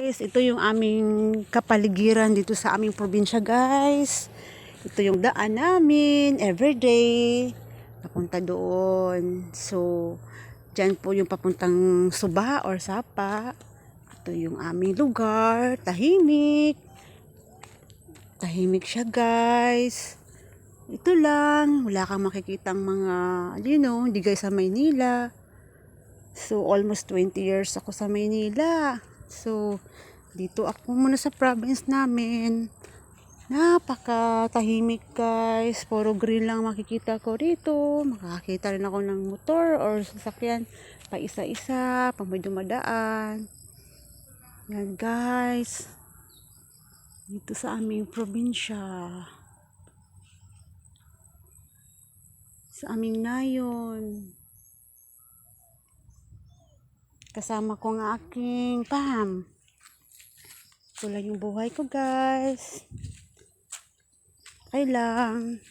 Guys, ito yung aming kapaligiran dito sa aming probinsya, guys. Ito yung daan namin everyday. Papunta doon. So, dyan po yung papuntang Suba or Sapa. Ito yung aming lugar. Tahimik. Tahimik siya, guys. Ito lang. Wala kang makikitang mga, you know, hindi guys sa Maynila. So, almost 20 years ako sa Maynila. So, dito ako muna sa province namin. Napaka tahimik guys. Puro green lang makikita ko rito. Makakita rin ako ng motor or sasakyan pa isa-isa, pang may dumadaan. Yan guys. Dito sa aming probinsya. Sa aming nayon. Kasama ko ang aking pam. Ito yung buhay ko guys. Okay lang.